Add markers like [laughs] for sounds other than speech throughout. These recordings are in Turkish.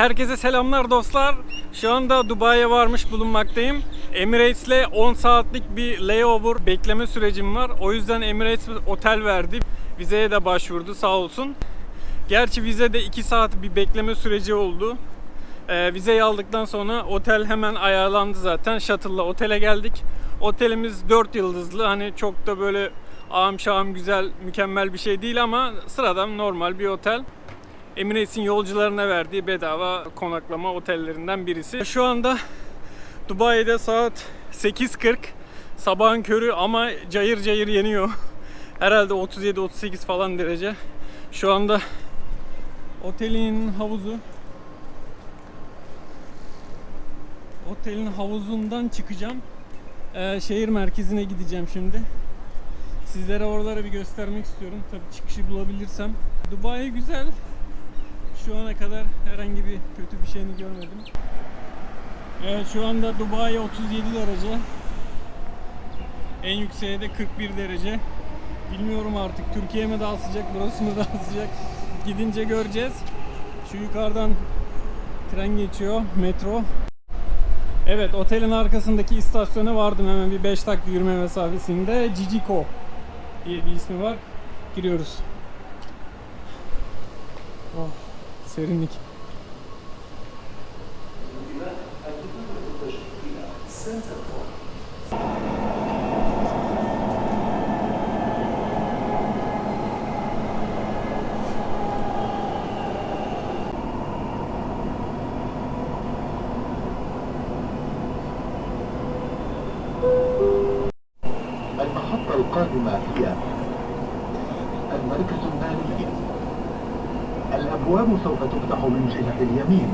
Herkese selamlar dostlar. Şu anda Dubai'ye varmış bulunmaktayım. Emirates'le 10 saatlik bir layover bekleme sürecim var. O yüzden Emirates otel verdi. Vizeye de başvurdu sağ olsun. Gerçi vizede 2 saat bir bekleme süreci oldu. Ee, vizeyi aldıktan sonra otel hemen ayarlandı zaten. Shuttle'la otele geldik. Otelimiz 4 yıldızlı. Hani çok da böyle ağam şahım güzel, mükemmel bir şey değil ama sıradan normal bir otel. Emirates'in yolcularına verdiği bedava konaklama otellerinden birisi. Şu anda Dubai'de saat 8.40. Sabahın körü ama cayır cayır yeniyor. [laughs] Herhalde 37-38 falan derece. Şu anda otelin havuzu otelin havuzundan çıkacağım. Ee, şehir merkezine gideceğim şimdi. Sizlere oraları bir göstermek istiyorum. Tabii çıkışı bulabilirsem. Dubai güzel. Şu ana kadar herhangi bir kötü bir şeyini görmedim. Evet şu anda Dubai 37 derece. En yükseğe de 41 derece. Bilmiyorum artık Türkiye mi daha sıcak, burası mı [laughs] daha sıcak. Gidince göreceğiz. Şu yukarıdan tren geçiyor, metro. Evet, otelin arkasındaki istasyona vardım hemen bir 5 dakika yürüme mesafesinde. Jijiko diye bir ismi var. Giriyoruz. Oh, Serinlik. Center. الأبواب سوف تفتح من جهة اليمين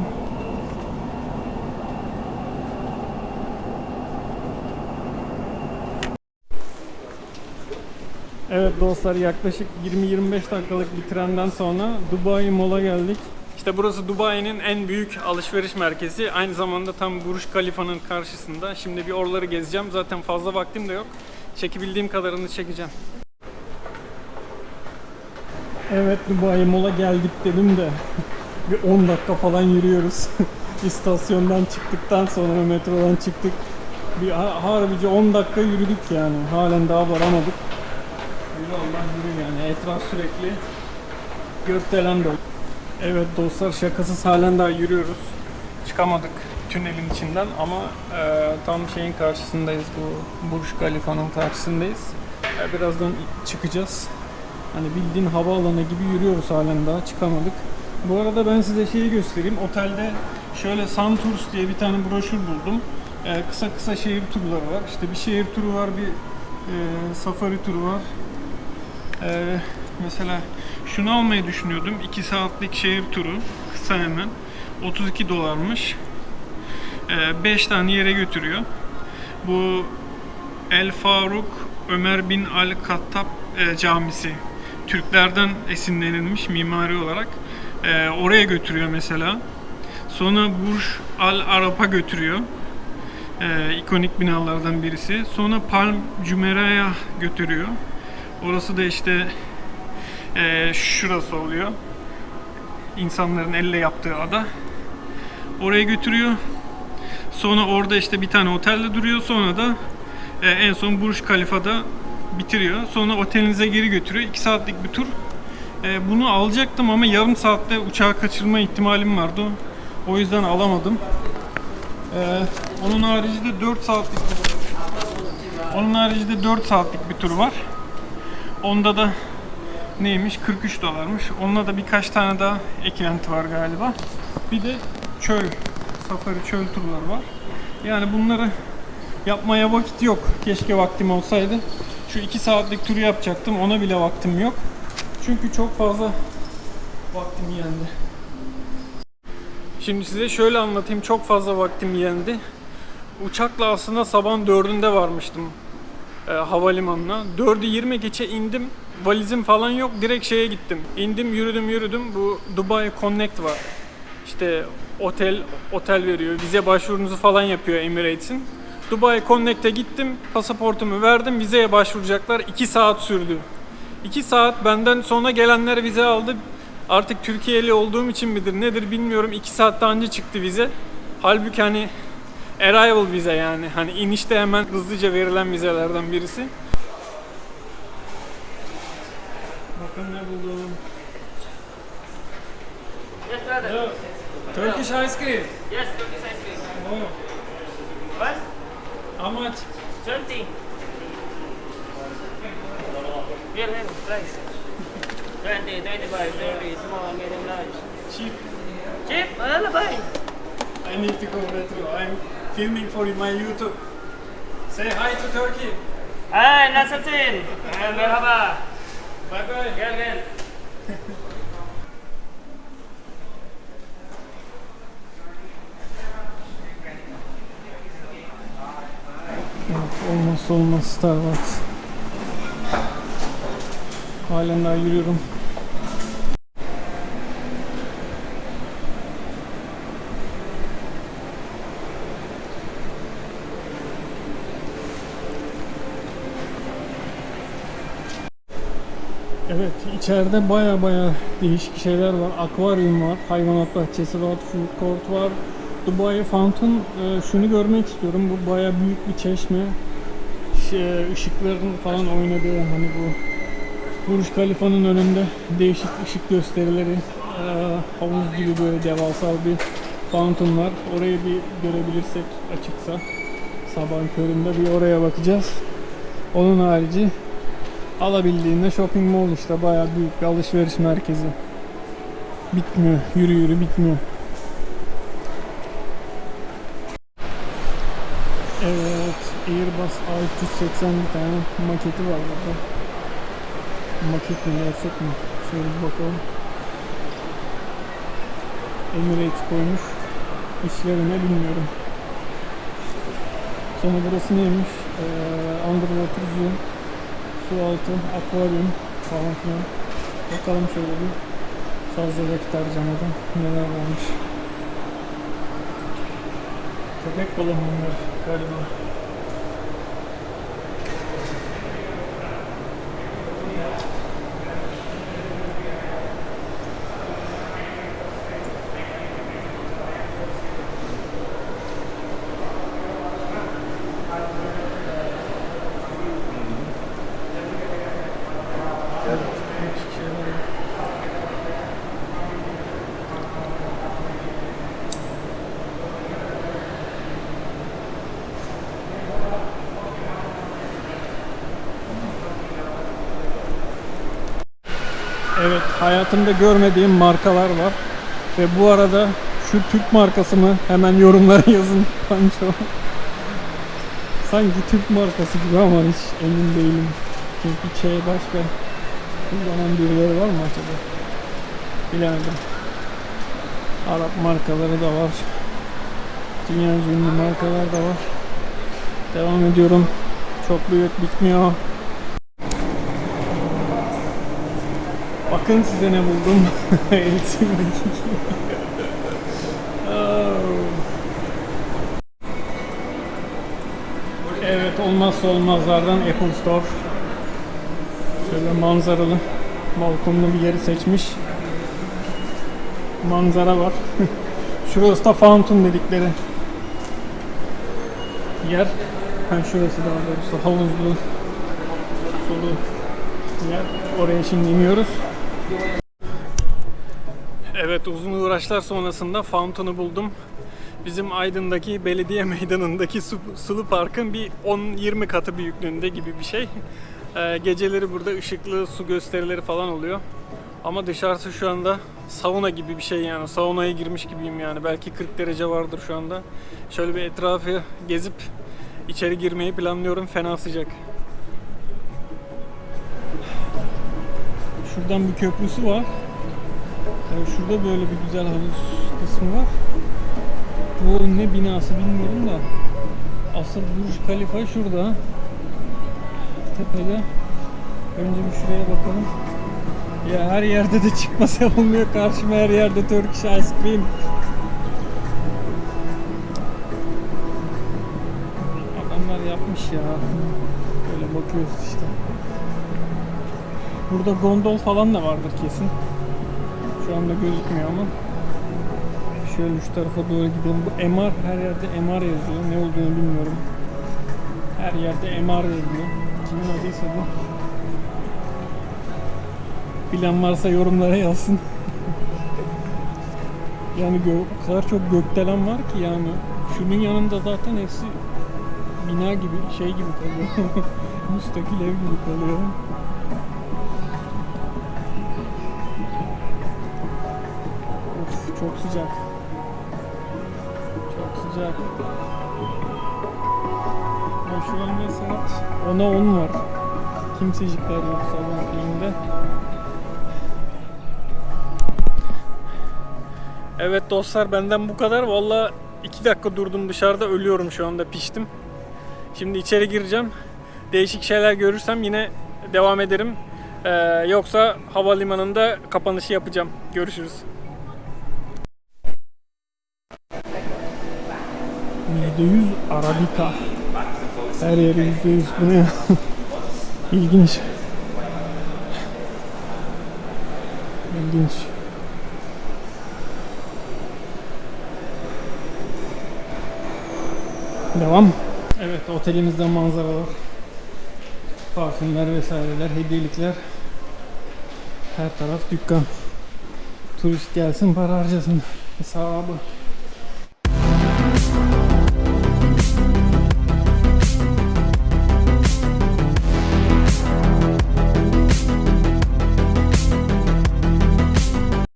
Evet dostlar yaklaşık 20-25 dakikalık bir trenden sonra Dubai Mall'a geldik. İşte burası Dubai'nin en büyük alışveriş merkezi. Aynı zamanda tam Burj Khalifa'nın karşısında. Şimdi bir oraları gezeceğim. Zaten fazla vaktim de yok. Çekebildiğim kadarını çekeceğim. Evet Dubai Mall'a geldik dedim de [laughs] bir 10 dakika falan yürüyoruz. [laughs] İstasyondan çıktıktan sonra metrodan çıktık. Bir ha- harbici 10 dakika yürüdük yani. Halen daha varamadık. Yürü Allah yürü yani. Etraf sürekli gökdelen dolu. Evet dostlar şakasız halen daha yürüyoruz. Çıkamadık tünelin içinden ama e, tam şeyin karşısındayız bu Burj Khalifa'nın karşısındayız. E, birazdan çıkacağız. Hani bildiğin havaalanı gibi yürüyoruz halen daha çıkamadık. Bu arada ben size şeyi göstereyim. Otelde şöyle Sun Tours diye bir tane broşür buldum. E, kısa kısa şehir turları var. İşte bir şehir turu var, bir e, safari turu var. Ee, mesela şunu almayı düşünüyordum. 2 saatlik şehir turu. Kısa hemen. 32 dolarmış. 5 tane yere götürüyor. Bu El Faruk Ömer bin Al Kattab e, camisi. Türklerden esinlenilmiş mimari olarak. E, oraya götürüyor mesela. Sonra Burj Al Arab'a götürüyor. E, ikonik binalardan birisi. Sonra Palm Jumeirah'a götürüyor. Orası da işte eee, şurası oluyor. İnsanların elle yaptığı ada. Oraya götürüyor. Sonra orada işte bir tane otelde duruyor. Sonra da eee, en son Burj Khalifa'da bitiriyor. Sonra otelinize geri götürüyor. 2 saatlik bir tur. Eee, bunu alacaktım ama yarım saatte uçağı kaçırma ihtimalim vardı. O yüzden alamadım. Eee, onun haricinde 4 saatlik onun haricinde 4 saatlik bir tur var. Onda da neymiş? 43 dolarmış. Onunla da birkaç tane daha eklenti var galiba. Bir de çöl, safari çöl turları var. Yani bunları yapmaya vakit yok. Keşke vaktim olsaydı. Şu 2 saatlik turu yapacaktım. Ona bile vaktim yok. Çünkü çok fazla vaktim yendi. Şimdi size şöyle anlatayım. Çok fazla vaktim yendi. Uçakla aslında sabahın dördünde varmıştım e, havalimanına. 4'ü 20 geçe indim. Valizim falan yok. Direkt şeye gittim. İndim, yürüdüm, yürüdüm. Bu Dubai Connect var. İşte otel otel veriyor. Vize başvurunuzu falan yapıyor Emirates'in. Dubai Connect'e gittim. Pasaportumu verdim. Vizeye başvuracaklar. 2 saat sürdü. 2 saat benden sonra gelenler vize aldı. Artık Türkiye'li olduğum için midir nedir bilmiyorum 2 saatte önce çıktı vize. Halbuki hani arrival vize yani hani inişte hemen hızlıca verilen vizelerden birisi. Bakın ne buldum. Yes, brother. Hello. Turkish ice cream. Yes, Turkish ice cream. Oh, What? How much? 20. Here, here, price. 20, 25, 30, small, medium, large. Cheap. Cheap? Ano ba? I need to go retro. I'm filming for my YouTube. Say hi to Turkey. Nasılsın? Ay, merhaba. Bye bye. Gel, gel. [laughs] olmazsa olmaz Starbucks. Halen daha yürüyorum. Evet, içeride baya baya değişik şeyler var. Akvaryum var, hayvanat bahçesi var, food court var. Dubai Fountain, e, şunu görmek istiyorum. Bu baya büyük bir çeşme. Şey, ışıkların falan oynadığı hani bu Burj Khalifa'nın önünde değişik ışık gösterileri, e, havuz gibi böyle devasa bir fountain var. Orayı bir görebilirsek açıksa sabahın köründe bir oraya bakacağız. Onun harici alabildiğinde shopping mall işte bayağı büyük bir alışveriş merkezi. Bitmiyor, yürü yürü bitmiyor. Evet, Airbus A380 bir tane maketi var burada. Maket mi gerçek mi? Şöyle bir bakalım. Emirates koymuş. İşlerine bilmiyorum. Sonra burası neymiş? Ee, underwater zoom, su altı, akvaryum falan filan. Bakalım şöyle bir fazla vakit harcamadan neler varmış. Köpek balığı bunlar galiba. Değişik şeyler var. Evet, hayatımda görmediğim markalar var. Ve bu arada şu Türk markası mı? Hemen yorumlara [laughs] yazın. Pancho. Sanki Türk markası gibi ama hiç emin değilim. Çünkü şey başka kullanan birileri var mı acaba? Bilemedim. Arap markaları da var. Dünya ünlü markalar da var. Devam ediyorum. Çok büyük bitmiyor. Bakın size ne buldum. [laughs] Oh. Evet olmazsa olmazlardan Apple Store. Şöyle manzaralı, balkonlu bir yeri seçmiş. Manzara var. [laughs] Şurası da fountain dedikleri yer. Ha, şurası daha doğrusu havuzlu, sulu yer. Oraya şimdi iniyoruz. Evet uzun uğraşlar sonrasında Fountain'ı buldum. Bizim Aydın'daki belediye [laughs] meydanındaki su, sulu parkın bir 10-20 katı büyüklüğünde gibi bir şey. Ee, geceleri burada ışıklı su gösterileri falan oluyor. Ama dışarısı şu anda sauna gibi bir şey yani. Saunaya girmiş gibiyim yani. Belki 40 derece vardır şu anda. Şöyle bir etrafı gezip içeri girmeyi planlıyorum. Fena sıcak. Şuradan bir köprüsü var. Yani şurada böyle bir güzel havuz kısmı var. Bu ne binası bilmiyorum da. Asıl Burj Khalifa şurada. Tepede. Önce bir şuraya bakalım. Ya her yerde de çıkmasa [laughs] olmuyor. Karşıma her yerde Turkish ice cream. Adamlar yapmış ya. Böyle bakıyoruz işte. Burada gondol falan da vardır kesin. Şu anda gözükmüyor ama. Şöyle şu tarafa doğru gidelim. Bu MR her yerde MR yazıyor. Ne olduğunu bilmiyorum. Her yerde MR yazıyor. Kimin adıysa bu. Bilen varsa yorumlara yazsın. [laughs] yani o kadar çok gökdelen var ki yani şunun yanında zaten hepsi bina gibi şey gibi kalıyor. [laughs] Müstakil ev gibi kalıyor. Sıcak. Çok sıcak. Ya şu anda saat 10'a 10 var. Kimsecikler yok sabah şeyinde. Evet dostlar benden bu kadar. Valla 2 dakika durdum dışarıda ölüyorum şu anda piştim. Şimdi içeri gireceğim. Değişik şeyler görürsem yine devam ederim. Ee, yoksa havalimanında kapanışı yapacağım. Görüşürüz. %100 Arabika. Her yeri %100 bu ne? [laughs] İlginç. İlginç. Devam. Evet otelimizde manzaralar. Parfümler vesaireler, hediyelikler. Her taraf dükkan. Turist gelsin para harcasın. Hesabı.